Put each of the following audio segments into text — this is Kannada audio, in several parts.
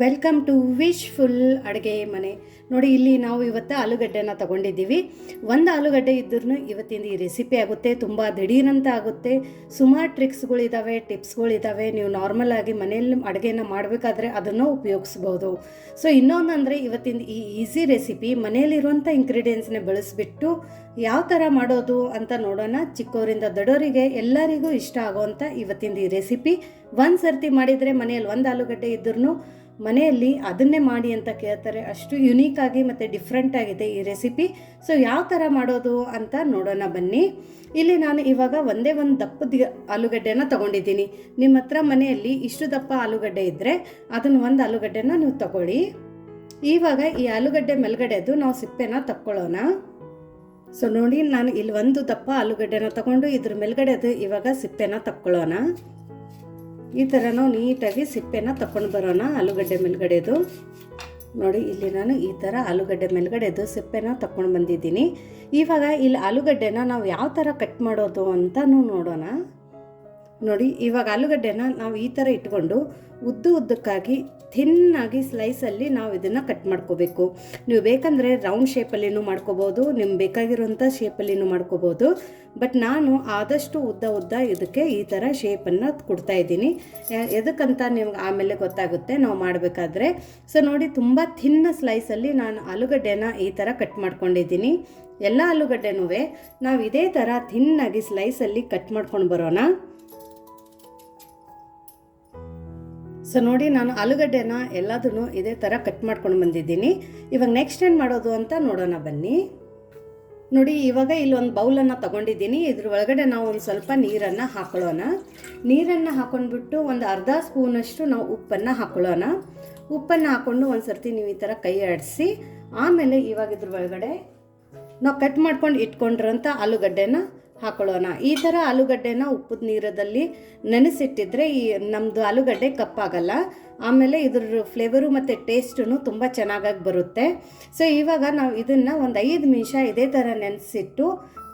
ವೆಲ್ಕಮ್ ಟು ವಿಶ್ ಫುಲ್ ಅಡುಗೆ ಮನೆ. ನೋಡಿ, ಇಲ್ಲಿ ನಾವು ಇವತ್ತು ಆಲೂಗಡ್ಡೆನ ತಗೊಂಡಿದ್ದೀವಿ. ಒಂದು ಆಲೂಗಡ್ಡೆ ಇದ್ರೂ ಇವತ್ತಿಂದ ಈ ರೆಸಿಪಿ ಆಗುತ್ತೆ, ತುಂಬ ದಿಢೀರಂತ ಆಗುತ್ತೆ. ಸುಮಾರು ಟ್ರಿಕ್ಸ್ಗಳಿದ್ದಾವೆ ಟಿಪ್ಸ್ಗಳಿದ್ದಾವೆ ನೀವು ನಾರ್ಮಲ್ ಆಗಿ ಮನೆಯಲ್ಲಿ ಅಡುಗೆನ ಮಾಡಬೇಕಾದ್ರೆ ಅದನ್ನು ಉಪಯೋಗಿಸ್ಬೋದು. ಸೊ, ಇನ್ನೊಂದಂದರೆ ಇವತ್ತಿಂದ ಈ ಈಸಿ ರೆಸಿಪಿ ಮನೆಯಲ್ಲಿರುವಂಥ ಇಂಗ್ರೀಡಿಯೆಂಟ್ಸ್ನ ಬಳಸಿಬಿಟ್ಟು ಯಾವ ಥರ ಮಾಡೋದು ಅಂತ ನೋಡೋಣ. ಚಿಕ್ಕವರಿಂದ ದೊಡ್ಡವರಿಗೆ ಎಲ್ಲರಿಗೂ ಇಷ್ಟ ಆಗೋವಂಥ ಇವತ್ತಿಂದ ಈ ರೆಸಿಪಿ. ಒಂದು ಸರ್ತಿ ಮಾಡಿದರೆ ಮನೆಯಲ್ಲಿ ಒಂದು ಆಲೂಗಡ್ಡೆ ಇದ್ರೂ ಮನೆಯಲ್ಲಿ ಅದನ್ನೇ ಮಾಡಿ ಅಂತ ಕೇಳ್ತಾರೆ. ಅಷ್ಟು ಯುನೀಕ್ ಆಗಿ ಮತ್ತು ಡಿಫ್ರೆಂಟ್ ಆಗಿದೆ ಈ ರೆಸಿಪಿ ಸೊ ಯಾವ ಥರ ಮಾಡೋದು ಅಂತ ನೋಡೋಣ ಬನ್ನಿ. ಇಲ್ಲಿ ನಾನು ಇವಾಗ ಒಂದೇ ಒಂದು ದಪ್ಪದ ಆಲೂಗಡ್ಡೆನ ತೊಗೊಂಡಿದ್ದೀನಿ. ನಿಮ್ಮ ಹತ್ರ ಮನೆಯಲ್ಲಿ ಇಷ್ಟು ದಪ್ಪ ಆಲೂಗಡ್ಡೆ ಇದ್ದರೆ ಅದನ್ನು ಒಂದು ಆಲೂಗಡ್ಡೆನ ನೀವು ತಗೊಳ್ಳಿ. ಇವಾಗ ಈ ಆಲೂಗಡ್ಡೆ ಮೇಲ್ಗಡೆದು ನಾವು ಸಿಪ್ಪೆನ ತಕ್ಕೊಳ್ಳೋಣ. ಸೊ ನೋಡಿ ನಾನು ಇಲ್ಲಿ ಒಂದು ದಪ್ಪ ಆಲೂಗಡ್ಡೆನ ತಗೊಂಡು ಇದ್ರ ಮೇಲ್ಗಡೆದು ಇವಾಗ ಸಿಪ್ಪೆನ ತಕ್ಕೊಳ್ಳೋಣ. ಈ ಥರ ನಾವು ನೀಟಾಗಿ ಸಿಪ್ಪೆನ ತಕೊಂಡು ಬರೋಣ ಆಲೂಗಡ್ಡೆ ಮೇಲ್ಗಡೆದು. ನೋಡಿ, ಇಲ್ಲಿ ನಾನು ಈ ಥರ ಆಲೂಗಡ್ಡೆ ಮೇಲ್ಗಡೆದು ಸಿಪ್ಪೆನ ತಕೊಂಡು ಬಂದಿದ್ದೀನಿ. ಇವಾಗ ಇಲ್ಲಿ ಆಲೂಗಡ್ಡೆನ ನಾವು ಯಾವ ಥರ ಕಟ್ ಮಾಡೋದು ಅಂತಲೂ ನೋಡೋಣ. ನೋಡಿ, ಇವಾಗ ಆಲೂಗಡ್ಡೆನ ನಾವು ಈ ಥರ ಇಟ್ಕೊಂಡು ಉದ್ದು ಉದ್ದಕ್ಕಾಗಿ ಥಿನ್ನಾಗಿ ಸ್ಲೈಸಲ್ಲಿ ನಾವು ಇದನ್ನು ಕಟ್ ಮಾಡ್ಕೋಬೇಕು. ನೀವು ಬೇಕಂದರೆ ರೌಂಡ್ ಶೇಪಲ್ಲಿನೂ ಮಾಡ್ಕೋಬೋದು, ನಿಮ್ಗೆ ಬೇಕಾಗಿರುವಂಥ ಶೇಪಲ್ಲಿನೂ ಮಾಡ್ಕೋಬೋದು. ಬಟ್ ನಾನು ಆದಷ್ಟು ಉದ್ದ ಉದ್ದ ಇದಕ್ಕೆ ಈ ಥರ ಶೇಪನ್ನು ಕೊಡ್ತಾ ಇದ್ದೀನಿ. ಎದಕ್ಕಂತ ನಿಮ್ಗೆ ಆಮೇಲೆ ಗೊತ್ತಾಗುತ್ತೆ, ನಾವು ಮಾಡಬೇಕಾದ್ರೆ. ಸೊ ನೋಡಿ, ತುಂಬ ಥಿನ್ನ ಸ್ಲೈಸಲ್ಲಿ ನಾನು ಆಲೂಗಡ್ಡೆನ ಈ ಥರ ಕಟ್ ಮಾಡ್ಕೊಂಡಿದ್ದೀನಿ. ಎಲ್ಲ ಆಲೂಗಡ್ಡೆನೂ ನಾವು ಇದೇ ಥರ ಥಿನ್ನಾಗಿ ಸ್ಲೈಸಲ್ಲಿ ಕಟ್ ಮಾಡ್ಕೊಂಡು ಬರೋಣ. ಸೊ ನೋಡಿ ನಾನು ಆಲೂಗಡ್ಡೆನ ಎಲ್ಲದನ್ನು ಇದೇ ಥರ ಕಟ್ ಮಾಡ್ಕೊಂಡು ಬಂದಿದ್ದೀನಿ. ಇವಾಗ ನೆಕ್ಸ್ಟ್ ಏನು ಮಾಡೋದು ಅಂತ ನೋಡೋಣ ಬನ್ನಿ. ನೋಡಿ, ಇವಾಗ ಇಲ್ಲೊಂದು ಬೌಲನ್ನು ತಗೊಂಡಿದ್ದೀನಿ. ಇದ್ರ ಒಳಗಡೆ ನಾವು ಒಂದು ಸ್ವಲ್ಪ ನೀರನ್ನು ಹಾಕೊಳ್ಳೋಣ. ನೀರನ್ನು ಹಾಕೊಂಡ್ಬಿಟ್ಟು ಒಂದು ಅರ್ಧ ಸ್ಪೂನಷ್ಟು ನಾವು ಉಪ್ಪನ್ನು ಹಾಕೊಳ್ಳೋಣ. ಉಪ್ಪನ್ನು ಹಾಕ್ಕೊಂಡು ಒಂದು ಸರ್ತಿ ನೀವು ಈ ಥರ ಕೈ ಆಡಿಸಿ, ಆಮೇಲೆ ಇವಾಗ ಇದ್ರ ಒಳಗಡೆ ನಾವು ಕಟ್ ಮಾಡ್ಕೊಂಡು ಇಟ್ಕೊಂಡಿರೋಂಥ ಆಲೂಗಡ್ಡೆನ ಹಾಕೊಳ್ಳೋಣ. ಈ ಥರ ಆಲೂಗಡ್ಡೆನ ಉಪ್ಪದ ನೀರದಲ್ಲಿ ನೆನೆಸಿಟ್ಟಿದ್ರೆ ಈ ನಮ್ಮದು ಆಲೂಗಡ್ಡೆ ಕಪ್ಪಾಗಲ್ಲ. ಆಮೇಲೆ ಇದ್ರ ಫ್ಲೇವರು ಮತ್ತು ಟೇಸ್ಟೂ ತುಂಬ ಚೆನ್ನಾಗಾಗಿ ಬರುತ್ತೆ. ಸೊ ಇವಾಗ ನಾವು ಇದನ್ನು ಒಂದು ಐದು ನಿಮಿಷ ಇದೇ ಥರ ನೆನೆಸಿಟ್ಟು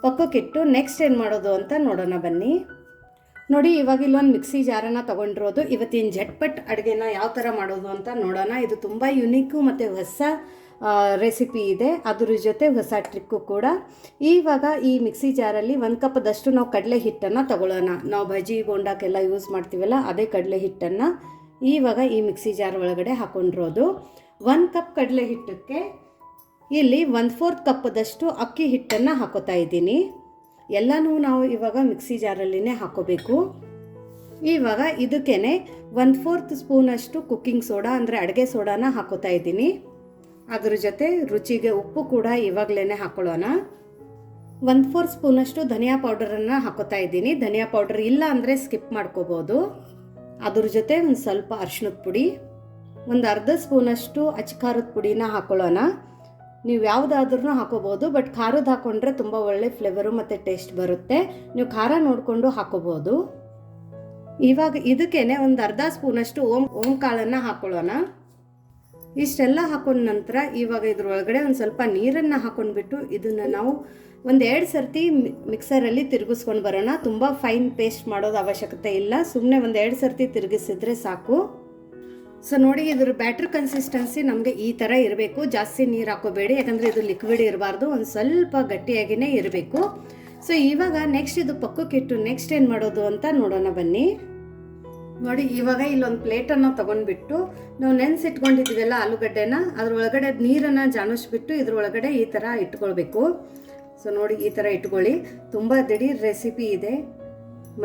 ಪಕ್ಕಕ್ಕಿಟ್ಟು ನೆಕ್ಸ್ಟ್ ಏನು ಮಾಡೋದು ಅಂತ ನೋಡೋಣ ಬನ್ನಿ. ನೋಡಿ, ಇವಾಗ ಇಲ್ಲೊಂದು ಮಿಕ್ಸಿ ಜಾರನ್ನ ತೊಗೊಂಡಿರೋದು. ಇವತ್ತಿನ ಝಟ್ಪಟ್ ಅಡುಗೆನ ಯಾವ ಥರ ಮಾಡೋದು ಅಂತ ನೋಡೋಣ. ಇದು ತುಂಬ ಯುನೀಕು ಮತ್ತು ಹೊಸ ರೆಸಿಪಿ ಇದೆ. ಅದ್ರ ಜೊತೆ ಹೊಸ ಟ್ರಿಕ್ಕು ಕೂಡ. ಇವಾಗ ಈ ಮಿಕ್ಸಿ ಜಾರಲ್ಲಿ ಒಂದು ಕಪ್ದಷ್ಟು ನಾವು ಕಡಲೆ ಹಿಟ್ಟನ್ನು ತಗೊಳ್ಳೋಣ ನಾವು ಬಜ್ಜಿ ಬೋಂಡಕ್ಕೆಲ್ಲ ಯೂಸ್ ಮಾಡ್ತೀವಲ್ಲ, ಅದೇ ಕಡಲೆ ಹಿಟ್ಟನ್ನು ಇವಾಗ ಈ ಮಿಕ್ಸಿ ಜಾರ್ ಒಳಗಡೆ ಹಾಕೊಂಡಿರೋದು. ಒಂದು ಕಪ್ ಕಡಲೆ ಹಿಟ್ಟಕ್ಕೆ ಇಲ್ಲಿ ಒಂದು ಫೋರ್ತ್ ಕಪ್ಪದಷ್ಟು ಅಕ್ಕಿ ಹಿಟ್ಟನ್ನು ಹಾಕೋತಾ ಇದ್ದೀನಿ. ಎಲ್ಲನೂ ನಾವು ಇವಾಗ ಮಿಕ್ಸಿ ಜಾರಲ್ಲಿನೇ ಹಾಕೋಬೇಕು. ಇವಾಗ ಇದಕ್ಕೇ ಒಂದು ಫೋರ್ತ್ ಸ್ಪೂನಷ್ಟು ಕುಕ್ಕಿಂಗ್ ಸೋಡಾ ಅಂದರೆ ಅಡುಗೆ ಸೋಡಾನ ಹಾಕೋತಾ ಇದ್ದೀನಿ. ಅದ್ರ ಜೊತೆ ರುಚಿಗೆ ಉಪ್ಪು ಕೂಡ ಇವಾಗಲೇ ಹಾಕೊಳ್ಳೋಣ. ಒಂದು ಫೋರ್ ಸ್ಪೂನಷ್ಟು ಧನಿಯಾ ಪೌಡರನ್ನು ಹಾಕೋತಾ ಇದ್ದೀನಿ. ಧನಿಯಾ ಪೌಡರ್ ಇಲ್ಲ ಅಂದರೆ ಸ್ಕಿಪ್ ಮಾಡ್ಕೋಬೋದು. ಅದ್ರ ಜೊತೆ ಒಂದು ಸ್ವಲ್ಪ ಅರಿಶಿಣದ ಪುಡಿ, ಒಂದು ಅರ್ಧ ಸ್ಪೂನಷ್ಟು ಅಚ್ಕಾರದ ಪುಡಿನ ಹಾಕೊಳ್ಳೋಣ. ನೀವು ಯಾವುದಾದ್ರೂ ಹಾಕೋಬೋದು, ಬಟ್ ಖಾರದ ಹಾಕೊಂಡ್ರೆ ತುಂಬ ಒಳ್ಳೆ ಫ್ಲೇವರು ಮತ್ತು ಟೇಸ್ಟ್ ಬರುತ್ತೆ. ನೀವು ಖಾರ ನೋಡಿಕೊಂಡು ಹಾಕೋಬೋದು. ಇವಾಗ ಇದಕ್ಕೇನೆ ಒಂದು ಅರ್ಧ ಸ್ಪೂನಷ್ಟು ಓಂ ಓಂ ಕಾಳನ್ನು ಹಾಕೊಳ್ಳೋಣ. ಇಷ್ಟೆಲ್ಲ ಹಾಕೊಂಡ ನಂತರ ಇವಾಗ ಇದ್ರೊಳಗಡೆ ಒಂದು ಸ್ವಲ್ಪ ನೀರನ್ನು ಹಾಕೊಂಡ್ಬಿಟ್ಟು ಇದನ್ನು ನಾವು ಒಂದು ಎರಡು ಸರ್ತಿ ಮಿಕ್ಸರಲ್ಲಿ ತಿರುಗಿಸ್ಕೊಂಡು ಬರೋಣ. ತುಂಬ ಫೈನ್ ಪೇಸ್ಟ್ ಮಾಡೋದು ಅವಶ್ಯಕತೆ ಇಲ್ಲ. ಸುಮ್ಮನೆ ಒಂದು ಎರಡು ಸರ್ತಿ ತಿರುಗಿಸಿದ್ರೆ ಸಾಕು. ಸೊ ನೋಡಿ ಇದ್ರ ಬ್ಯಾಟ್ರ್ ಕನ್ಸಿಸ್ಟೆನ್ಸಿ ನಮಗೆ ಈ ಥರ ಇರಬೇಕು. ಜಾಸ್ತಿ ನೀರು ಹಾಕೋಬೇಡಿ. ಯಾಕಂದರೆ ಇದು ಲಿಕ್ವಿಡ್ ಇರಬಾರ್ದು. ಒಂದು ಸ್ವಲ್ಪ ಗಟ್ಟಿಯಾಗಿಯೇ ಇರಬೇಕು. ಸೊ ಇವಾಗ ನೆಕ್ಸ್ಟ್ ಇದು ಪಕ್ಕಕ್ಕಿಟ್ಟು ನೆಕ್ಸ್ಟ್ ಏನು ಮಾಡೋದು ಅಂತ ನೋಡೋಣ ಬನ್ನಿ. ನೋಡಿ, ಇವಾಗ ಇಲ್ಲೊಂದು ಪ್ಲೇಟನ್ನು ತೊಗೊಂಡ್ಬಿಟ್ಟು ನಾವು ನೆನೆಸಿಟ್ಕೊಂಡಿದ್ದೀವಲ್ಲ ಆಲೂಗಡ್ಡೆನ, ಅದ್ರೊಳಗಡೆ ನೀರನ್ನು ಜಾಣಿಸ್ಬಿಟ್ಟು ಇದ್ರೊಳಗಡೆ ಈ ಥರ ಇಟ್ಕೊಳ್ಬೇಕು. ಸೊ ನೋಡಿ, ಈ ಥರ ಇಟ್ಕೊಳ್ಳಿ. ತುಂಬ ದಿಢೀರ್ ರೆಸಿಪಿ ಇದೆ.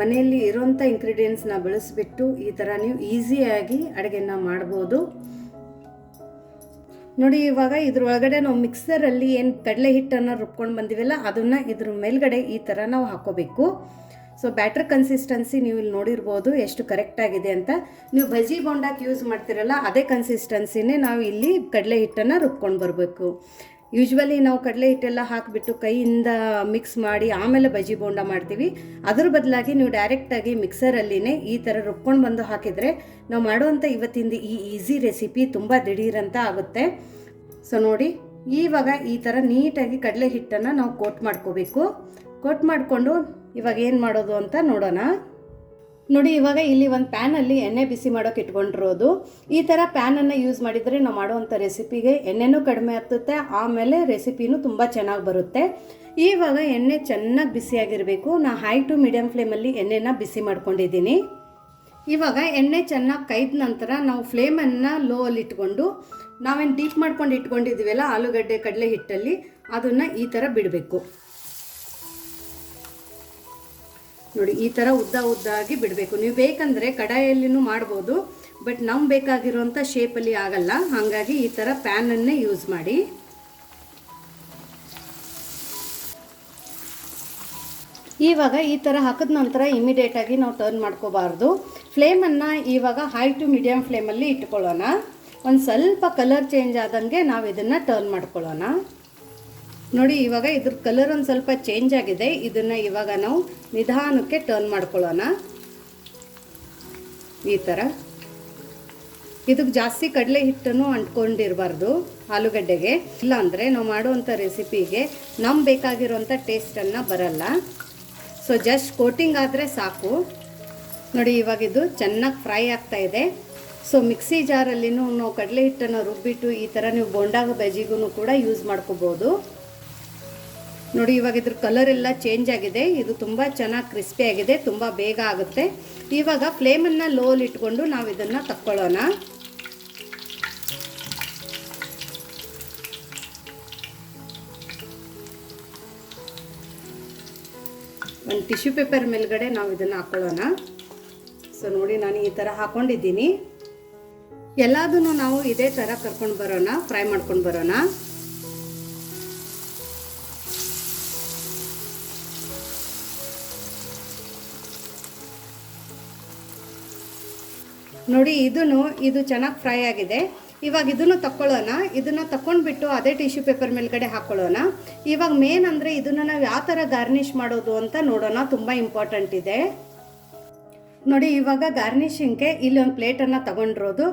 ಮನೆಯಲ್ಲಿ ಇರೋಂಥ ಇಂಗ್ರೀಡಿಯೆಂಟ್ಸ್ನ ಬಳಸಿಬಿಟ್ಟು ಈ ಥರ ನೀವು ಈಸಿಯಾಗಿ ಅಡುಗೆನ ಮಾಡ್ಬೋದು. ನೋಡಿ, ಇವಾಗ ಇದ್ರೊಳಗಡೆ ನಾವು ಮಿಕ್ಸರಲ್ಲಿ ಏನು ಕಡಲೆ ಹಿಟ್ಟನ್ನು ರುಬ್ಕೊಂಡು ಬಂದಿವಲ್ಲ, ಅದನ್ನು ಇದ್ರ ಮೇಲ್ಗಡೆ ಈ ಥರ ನಾವು ಹಾಕೋಬೇಕು. ಸೊ ಬ್ಯಾಟ್ರ್ ಕನ್ಸಿಸ್ಟೆನ್ಸಿ ನೀವು ಇಲ್ಲಿ ನೋಡಿರ್ಬೋದು ಎಷ್ಟು ಕರೆಕ್ಟಾಗಿದೆ ಅಂತ. ನೀವು ಬಜ್ಜಿ ಬೋಂಡಾಕ್ ಯೂಸ್ ಮಾಡ್ತಿರಲ್ಲ, ಅದೇ ಕನ್ಸಿಸ್ಟೆನ್ಸಿನೇ ನಾವು ಇಲ್ಲಿ ಕಡಲೆ ಹಿಟ್ಟನ್ನು ರುಬ್ಕೊಂಡು ಬರಬೇಕು. ಯೂಶ್ವಲಿ ನಾವು ಕಡಲೆ ಹಿಟ್ಟೆಲ್ಲ ಹಾಕಿಬಿಟ್ಟು ಕೈಯಿಂದ ಮಿಕ್ಸ್ ಮಾಡಿ ಆಮೇಲೆ ಬಜ್ಜಿ ಬೋಂಡ ಮಾಡ್ತೀವಿ. ಅದ್ರ ಬದಲಾಗಿ ನೀವು ಡೈರೆಕ್ಟಾಗಿ ಮಿಕ್ಸರಲ್ಲಿನೇ ಈ ಥರ ರುಬ್ಕೊಂಡು ಬಂದು ಹಾಕಿದರೆ ನಾವು ಮಾಡುವಂಥ ಇವತ್ತಿಂದ ಈ ಈಸಿ ರೆಸಿಪಿ ತುಂಬ ದಿಢೀರಂತ ಆಗುತ್ತೆ. ಸೊ ನೋಡಿ, ಇವಾಗ ಈ ಥರ ನೀಟಾಗಿ ಕಡಲೆ ಹಿಟ್ಟನ್ನು ನಾವು ಕೋಟ್ ಮಾಡ್ಕೋಬೇಕು. ಕೋಟ್ ಮಾಡಿಕೊಂಡು ಇವಾಗ ಏನು ಮಾಡೋದು ಅಂತ ನೋಡೋಣ. ನೋಡಿ, ಇವಾಗ ಇಲ್ಲಿ ಒಂದು ಪ್ಯಾನಲ್ಲಿ ಎಣ್ಣೆ ಬಿಸಿ ಮಾಡೋಕೆ ಇಟ್ಕೊಂಡಿರೋದು. ಈ ಥರ ಪ್ಯಾನನ್ನು ಯೂಸ್ ಮಾಡಿದರೆ ನಾವು ಮಾಡುವಂಥ ರೆಸಿಪಿಗೆ ಎಣ್ಣೆನೂ ಕಡಿಮೆ ಹತ್ತುತ್ತೆ ಆಮೇಲೆ ರೆಸಿಪಿನೂ ತುಂಬ ಚೆನ್ನಾಗಿ ಬರುತ್ತೆ. ಇವಾಗ ಎಣ್ಣೆ ಚೆನ್ನಾಗಿ ಬಿಸಿಯಾಗಿರಬೇಕು. ನಾ ಹೈ ಟು ಮೀಡಿಯಮ್ ಫ್ಲೇಮಲ್ಲಿ ಎಣ್ಣೆನ ಬಿಸಿ ಮಾಡ್ಕೊಂಡಿದ್ದೀನಿ. ಇವಾಗ ಎಣ್ಣೆ ಚೆನ್ನಾಗಿ ಕೈದ ನಂತರ ನಾವು ಫ್ಲೇಮನ್ನು ಲೋ ಅಲ್ಲಿ ಇಟ್ಕೊಂಡು, ನಾವೇನು ಡೀಪ್ ಮಾಡ್ಕೊಂಡು ಇಟ್ಕೊಂಡಿದ್ದೀವಲ್ಲ ಆಲೂಗಡ್ಡೆ ಕಡಲೆ ಹಿಟ್ಟಲ್ಲಿ ಅದನ್ನು ಈ ಥರ ಬಿಡಬೇಕು. ನೋಡಿ, ಈ ಥರ ಉದ್ದ ಉದ್ದಾಗಿ ಬಿಡಬೇಕು. ನೀವು ಬೇಕಂದರೆ ಕಡಾಯಲ್ಲಿನೂ ಮಾಡ್ಬೋದು, ಬಟ್ ನಮ್ಗೆ ಬೇಕಾಗಿರುವಂಥ ಶೇಪಲ್ಲಿ ಆಗಲ್ಲ. ಹಾಗಾಗಿ ಈ ಥರ ಪ್ಯಾನನ್ನೇ ಯೂಸ್ ಮಾಡಿ. ಇವಾಗ ಈ ಥರ ಹಾಕಿದ ನಂತರ ಇಮಿಡಿಯೇಟಾಗಿ ನಾವು ಟರ್ನ್ ಮಾಡ್ಕೋಬಾರ್ದು. ಫ್ಲೇಮನ್ನು ಇವಾಗ ಹೈ ಟು ಮೀಡಿಯಮ್ ಫ್ಲೇಮಲ್ಲಿ ಇಟ್ಕೊಳ್ಳೋಣ. ಒಂದು ಸ್ವಲ್ಪ ಕಲರ್ ಚೇಂಜ್ ಆದಂಗೆ ನಾವು ಇದನ್ನು ಟರ್ನ್ ಮಾಡ್ಕೊಳ್ಳೋಣ. ನೋಡಿ, ಇವಾಗ ಇದ್ರ ಕಲರ್ ಒಂದು ಸ್ವಲ್ಪ ಚೇಂಜ್ ಆಗಿದೆ. ಇದನ್ನು ಇವಾಗ ನಾವು ನಿಧಾನಕ್ಕೆ ಟರ್ನ್ ಮಾಡ್ಕೊಳ್ಳೋಣ. ಈ ಥರ ಇದಕ್ಕೆ ಜಾಸ್ತಿ ಕಡಲೆ ಹಿಟ್ಟನ್ನು ಅಂಟ್ಕೊಂಡಿರಬಾರ್ದು ಆಲೂಗಡ್ಡೆಗೆ. ಇಲ್ಲಾಂದರೆ ನಾವು ಮಾಡುವಂಥ ರೆಸಿಪಿಗೆ ನಮ್ಗೆ ಬೇಕಾಗಿರೋಂಥ ಟೇಸ್ಟನ್ನು ಬರಲ್ಲ. ಸೊ ಜಸ್ಟ್ ಕೋಟಿಂಗ್ ಆದರೆ ಸಾಕು. ನೋಡಿ, ಇವಾಗ ಇದು ಚೆನ್ನಾಗಿ ಫ್ರೈ ಆಗ್ತಾ ಇದೆ. ಸೊ ಮಿಕ್ಸಿ ಜಾರಲ್ಲಿನೂ ನಾವು ಕಡಲೆ ಹಿಟ್ಟನ್ನು ರುಬ್ಬಿಟ್ಟು ಈ ಥರ ನೀವು ಬೋಂಡಾಗ ಬಜ್ಜಿಗೂ ಕೂಡ ಯೂಸ್ ಮಾಡ್ಕೋಬೋದು. ನೋಡಿ, ಇವಾಗ ಇದ್ರ ಕಲರ್ ಎಲ್ಲ ಚೇಂಜ್ ಆಗಿದೆ. ಇದು ತುಂಬ ಚೆನ್ನಾಗಿ ಕ್ರಿಸ್ಪಿ ಆಗಿದೆ, ತುಂಬ ಬೇಗ ಆಗುತ್ತೆ. ಇವಾಗ ಫ್ಲೇಮನ್ನು ಲೋಲಿ ಇಟ್ಕೊಂಡು ನಾವು ಇದನ್ನು ತಕ್ಕೊಳ್ಳೋಣ. ಒಂದು ಟಿಶ್ಯೂ ಪೇಪರ್ ಮೇಲ್ಗಡೆ ನಾವು ಇದನ್ನು ಹಾಕೊಳ್ಳೋಣ. ಸೊ ನೋಡಿ, ನಾನು ಈ ಥರ ಹಾಕೊಂಡಿದ್ದೀನಿ. ಎಲ್ಲದನ್ನು ನಾವು ಇದೇ ಥರ ಕರ್ಕೊಂಡು ಬರೋಣ ಫ್ರೈ ಮಾಡ್ಕೊಂಡು ಬರೋಣ. ನೋಡಿ ಇದೂ ಇದು ಚೆನ್ನಾಗಿ ಫ್ರೈ ಆಗಿದೆ. ಇವಾಗ ಇದನ್ನು ತಕ್ಕೊಳ್ಳೋಣ. ಇದನ್ನು ತಕೊಂಡ್ಬಿಟ್ಟು ಅದೇ ಟಿಶ್ಯೂ ಪೇಪರ್ ಮೇಲ್ಗಡೆ ಹಾಕೊಳ್ಳೋಣ. ಇವಾಗ ಮೇನ್ ಅಂದರೆ ಇದನ್ನು ನಾವು ಯಾವ ಥರ ಗಾರ್ನಿಷ್ ಮಾಡೋದು ಅಂತ ನೋಡೋಣ. ತುಂಬ ಇಂಪಾರ್ಟೆಂಟ್ ಇದೆ. ನೋಡಿ, ಇವಾಗ ಗಾರ್ನಿಷಿಂಗ್ಗೆ ಇಲ್ಲಿ ಒಂದು ಪ್ಲೇಟನ್ನು ತಗೊಂಡಿರೋದು.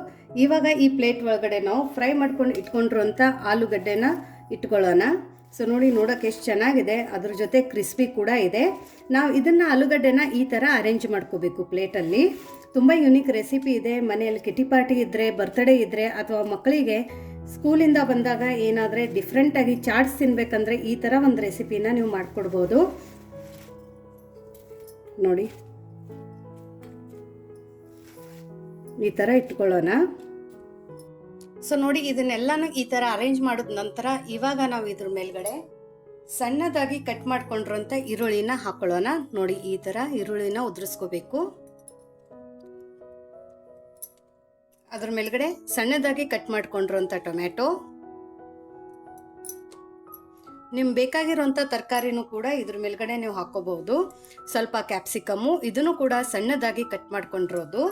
ಇವಾಗ ಈ ಪ್ಲೇಟ್ ಒಳಗಡೆ ನಾವು ಫ್ರೈ ಮಾಡ್ಕೊಂಡು ಇಟ್ಕೊಂಡಿರೋಂಥ ಆಲೂಗಡ್ಡೆನ ಇಟ್ಕೊಳ್ಳೋಣ. ಸೊ ನೋಡಿ, ನೋಡೋಕೆ ಎಷ್ಟು ಚೆನ್ನಾಗಿದೆ. ಅದ್ರ ಜೊತೆ ಕ್ರಿಸ್ಪಿ ಕೂಡ ಇದೆ. ನಾವು ಇದನ್ನು ಆಲೂಗಡ್ಡೆನ ಈ ಥರ ಅರೇಂಜ್ ಮಾಡ್ಕೋಬೇಕು ಪ್ಲೇಟಲ್ಲಿ. ತುಂಬ ಯುನೀಕ್ ರೆಸಿಪಿ ಇದೆ. ಮನೆಯಲ್ಲಿ ಕಿಟಿ ಪಾರ್ಟಿ ಇದ್ದರೆ ಬರ್ತ್ಡೇ ಇದ್ದರೆ ಅಥವಾ ಮಕ್ಕಳಿಗೆ ಸ್ಕೂಲಿಂದ ಬಂದಾಗ ಏನಾದರೆ ಡಿಫ್ರೆಂಟಾಗಿ ಚಾಟ್ಸ್ ತಿನ್ಬೇಕಂದ್ರೆ ಈ ಥರ ಒಂದು ರೆಸಿಪಿನ ನೀವು ಮಾಡಿಕೊಡ್ಬೋದು. ನೋಡಿ. ಈ ಥರ ಇಟ್ಕೊಳ್ಳೋಣ. ಸೊ ನೋಡಿ, ಇದನ್ನೆಲ್ಲನೂ ಈ ಥರ ಅರೇಂಜ್ ಮಾಡಿದ ನಂತರ ಇವಾಗ ನಾವು ಇದ್ರ ಮೇಲ್ಗಡೆ ಸಣ್ಣದಾಗಿ ಕಟ್ ಮಾಡ್ಕೊಂಡಿರೋಂಥ ಈರುಳ್ಳಿನ ಹಾಕೊಳ್ಳೋಣ. ನೋಡಿ, ಈ ಥರ ಈರುಳ್ಳಿನ ಉದುರಿಸ್ಕೋಬೇಕು. ಅದ್ರ ಮೇಲ್ಗಡೆ ಸಣ್ಣದಾಗಿ ಕಟ್ ಮಾಡ್ಕೊಂಡಿರೋಂಥ ಟೊಮ್ಯಾಟೊ. ನಿಮ್ ಬೇಕಾಗಿರುವಂತ ತರಕಾರಿನೂ ಕೂಡ ಇದ್ರ ಮೇಲ್ಗಡೆ ನೀವು ಹಾಕೋಬಹುದು. ಸ್ವಲ್ಪ ಕ್ಯಾಪ್ಸಿಕಮ್ಮು ಇದನ್ನು ಕೂಡ ಸಣ್ಣದಾಗಿ ಕಟ್ ಮಾಡ್ಕೊಂಡಿರೋದು.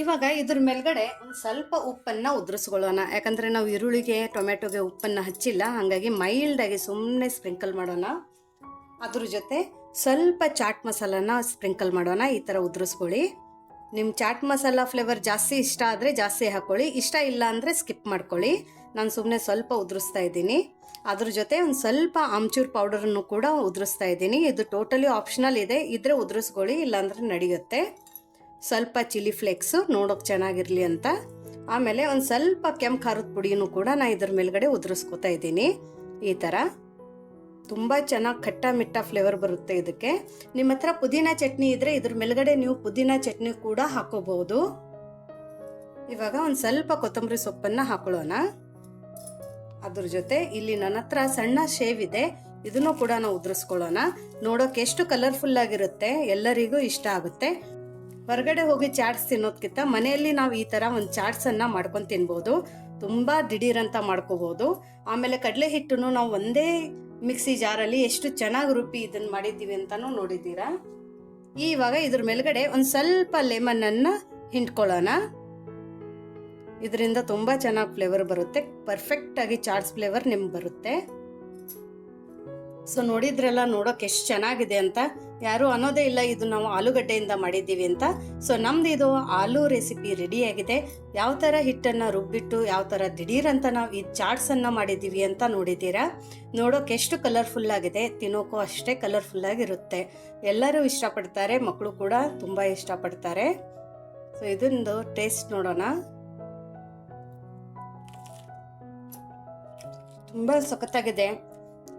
ಇವಾಗ ಇದ್ರ ಮೇಲ್ಗಡೆ ಒಂದು ಸ್ವಲ್ಪ ಉಪ್ಪನ್ನು ಉದುರಿಸ್ಕೊಳ್ಳೋಣ. ಯಾಕಂದರೆ ನಾವು ಈರುಳ್ಳಿಗೆ ಟೊಮೆಟೊಗೆ ಉಪ್ಪನ್ನು ಹಚ್ಚಿಲ್ಲ. ಹಾಗಾಗಿ ಮೈಲ್ಡಾಗಿ ಸುಮ್ಮನೆ ಸ್ಪ್ರಿಂಕಲ್ ಮಾಡೋಣ. ಅದ್ರ ಜೊತೆ ಸ್ವಲ್ಪ ಚಾಟ್ ಮಸಾಲಾನ ಸ್ಪ್ರಿಂಕಲ್ ಮಾಡೋಣ. ಈ ಥರ ಉದುರಿಸ್ಕೊಳ್ಳಿ. ನಿಮ್ಮ ಚಾಟ್ ಮಸಾಲ ಫ್ಲೇವರ್ ಜಾಸ್ತಿ ಇಷ್ಟ ಆದರೆ ಜಾಸ್ತಿ ಹಾಕ್ಕೊಳ್ಳಿ ಇಷ್ಟ ಇಲ್ಲ ಅಂದರೆ ಸ್ಕಿಪ್ ಮಾಡ್ಕೊಳ್ಳಿ. ನಾನು ಸುಮ್ಮನೆ ಸ್ವಲ್ಪ ಉದುರಿಸ್ತಾ ಇದ್ದೀನಿ. ಅದ್ರ ಜೊತೆ ಒಂದು ಸ್ವಲ್ಪ ಆಮ್ಚೂರ್ ಪೌಡರನ್ನು ಕೂಡ ಉದುರಿಸ್ತಾ ಇದ್ದೀನಿ. ಇದು ಟೋಟಲಿ ಆಪ್ಷನಲ್ ಇದೆ. ಇದ್ರೆ ಉದುರಿಸ್ಕೊಳ್ಳಿ, ಇಲ್ಲಾಂದರೆ ನಡೆಯುತ್ತೆ. ಸ್ವಲ್ಪ ಚಿಲ್ಲಿ ಫ್ಲೇಕ್ಸು ನೋಡೋಕೆ ಚೆನ್ನಾಗಿರಲಿ ಅಂತ. ಆಮೇಲೆ ಒಂದು ಸ್ವಲ್ಪ ಕೆಂಪು ಖಾರದ ಪುಡಿನೂ ಕೂಡ ನಾನು ಇದ್ರ ಮೇಲ್ಗಡೆ ಉದುರಿಸ್ಕೊತಾ ಇದ್ದೀನಿ. ಈ ಥರ ತುಂಬ ಚೆನ್ನಾಗಿ ಖಟ್ಟ ಮಿಟ್ಟ ಫ್ಲೇವರ್ ಬರುತ್ತೆ ಇದಕ್ಕೆ. ನಿಮ್ಮ ಹತ್ರ ಪುದೀನ ಚಟ್ನಿ ಇದ್ರೆ ಇದ್ರ ಮೇಲ್ಗಡೆ ನೀವು ಪುದೀನ ಚಟ್ನಿ ಕೂಡ ಹಾಕೋಬಹುದು. ಇವಾಗ ಒಂದು ಸ್ವಲ್ಪ ಕೊತ್ತಂಬರಿ ಸೊಪ್ಪನ್ನು ಹಾಕೊಳ್ಳೋಣ. ಅದ್ರ ಜೊತೆ ಇಲ್ಲಿ ನನ್ನ ಹತ್ರ ಸಣ್ಣ ಶೇವ್ ಇದೆ. ಇದನ್ನು ಕೂಡ ನಾವು ಉದುರಿಸ್ಕೊಳ್ಳೋಣ. ನೋಡೋಕೆ ಎಷ್ಟು ಕಲರ್ಫುಲ್ ಆಗಿರುತ್ತೆ. ಎಲ್ಲರಿಗೂ ಇಷ್ಟ ಆಗುತ್ತೆ. ಹೊರಗಡೆ ಹೋಗಿ ಚಾಟ್ಸ್ ತಿನ್ನೋದ್ಕಿಂತ ಮನೆಯಲ್ಲಿ ನಾವು ಈ ಥರ ಒಂದು ಚಾಟ್ಸನ್ನು ಮಾಡ್ಕೊಂಡು ತಿನ್ಬೋದು. ತುಂಬ ದಿಢೀರಂತ ಮಾಡ್ಕೋಬೋದು. ಆಮೇಲೆ ಕಡಲೆ ಹಿಟ್ಟನ್ನು ನಾವು ಒಂದೇ ಮಿಕ್ಸಿ ಜಾರಲ್ಲಿ ಎಷ್ಟು ಚೆನ್ನಾಗಿ ರುಬ್ಬಿ ಇದನ್ನು ಮಾಡಿದ್ದೀವಿ ಅಂತಲೂ ನೋಡಿದ್ದೀರಾ? ಇವಾಗ ಇದ್ರ ಮೇಲ್ಗಡೆ ಒಂದು ಸ್ವಲ್ಪ ಲೆಮನನ್ನು ಹಿಂಡ್ಕೊಳ್ಳೋಣ. ಇದರಿಂದ ತುಂಬ ಚೆನ್ನಾಗಿ ಫ್ಲೇವರ್ ಬರುತ್ತೆ. ಪರ್ಫೆಕ್ಟಾಗಿ ಚಾಟ್ಸ್ ಫ್ಲೇವರ್ ನಿಮ್ಗೆ ಬರುತ್ತೆ. ಸೊ ನೋಡಿದ್ರೆಲ್ಲ ನೋಡೋಕೆ ಎಷ್ಟು ಚೆನ್ನಾಗಿದೆ ಅಂತ. ಯಾರು ಅನ್ನೋದೇ ಇಲ್ಲ, ಇದು ನಾವು ಆಲೂಗಡ್ಡೆಯಿಂದ ಮಾಡಿದ್ದೀವಿ ಅಂತ. ಸೊ ನಮ್ದು ಇದು ಆಲೂ ರೆಸಿಪಿ ರೆಡಿಯಾಗಿದೆ ಯಾವ ಥರ ಹಿಟ್ಟನ್ನು ರುಬ್ಬಿಟ್ಟು, ಯಾವ ಥರ ದಿಢೀರಂತ ನಾವು ಈ ಚಾಟ್ಸನ್ನು ಮಾಡಿದ್ದೀವಿ ಅಂತ ನೋಡಿದ್ದೀರಾ? ನೋಡೋಕೆ ಎಷ್ಟು ಕಲರ್ಫುಲ್ ಆಗಿದೆ ತಿನ್ನೋಕ್ಕೂ ಅಷ್ಟೇ ಕಲರ್ಫುಲ್ ಆಗಿರುತ್ತೆ. ಎಲ್ಲರೂ ಇಷ್ಟಪಡ್ತಾರೆ ಮಕ್ಕಳು ಕೂಡ ತುಂಬ ಇಷ್ಟಪಡ್ತಾರೆ. ಸೊ ಇದೊಂದು ಟೇಸ್ಟ್ ನೋಡೋಣ. ತುಂಬ ಸಖತ್ತಾಗಿದೆ.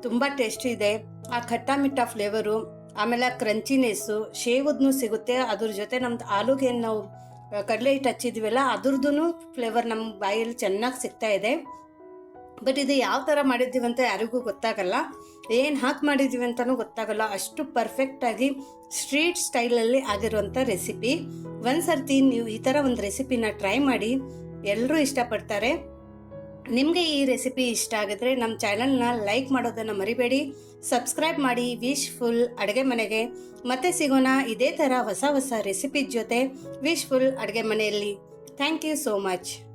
ತುಂಬ ಟೇಸ್ಟಿ ಇದೆ. ಆ ಖಟ್ಟ ಮಿಟ್ಟ ಫ್ಲೇವರು ಆಮೇಲೆ ಆ ಕ್ರಂಚಿನೆಸ್ಸು ಶೇವದ್ನು ಸಿಗುತ್ತೆ. ಅದ್ರ ಜೊತೆ ನಮ್ದು ಆಲೂಗೆ ನಾವು ಕಡಲೆ ಹಿಟ್ಟು ಹಚ್ಚಿದ್ವಲ್ಲ ಅದ್ರದ್ದು ಫ್ಲೇವರ್ ನಮ್ಮ ಬಾಯಲ್ಲಿ ಚೆನ್ನಾಗಿ ಸಿಗ್ತಾ ಇದೆ. ಬಟ್ ಇದು ಯಾವ ಥರ ಮಾಡಿದ್ದೀವಿ ಅಂತ ಯಾರಿಗೂ ಗೊತ್ತಾಗಲ್ಲ. ಏನು ಹಾಕಿ ಮಾಡಿದ್ದೀವಿ ಅಂತಲೂ ಗೊತ್ತಾಗಲ್ಲ. ಅಷ್ಟು ಪರ್ಫೆಕ್ಟಾಗಿ ಸ್ಟ್ರೀಟ್ ಸ್ಟೈಲಲ್ಲಿ ಆಗಿರುವಂಥ ರೆಸಿಪಿ ಒಂದು ಸರ್ತಿ ನೀವು ಈ ಥರ ಒಂದು ರೆಸಿಪಿನ ಟ್ರೈ ಮಾಡಿ ಎಲ್ಲರೂ ಇಷ್ಟಪಡ್ತಾರೆ. ನಿಮಗೆ ಈ ರೆಸಿಪಿ ಇಷ್ಟ ಆಗಿದ್ರೆ ನಮ್ಮ ಚಾನಲ್ನ ಲೈಕ್ ಮಾಡೋದನ್ನು ಮರಿಬೇಡಿ ಸಬ್ಸ್ಕ್ರೈಬ್ ಮಾಡಿ ವಿಶ್ ಫುಲ್ ಅಡುಗೆ ಮನೆಗೆ. ಮತ್ತೆ ಸಿಗೋಣ ಇದೇ ಥರ ಹೊಸ ಹೊಸ ರೆಸಿಪಿ ಜೊತೆ ವಿಶ್ ಫುಲ್ ಅಡುಗೆ ಮನೆಯಲ್ಲಿ. Thank you so much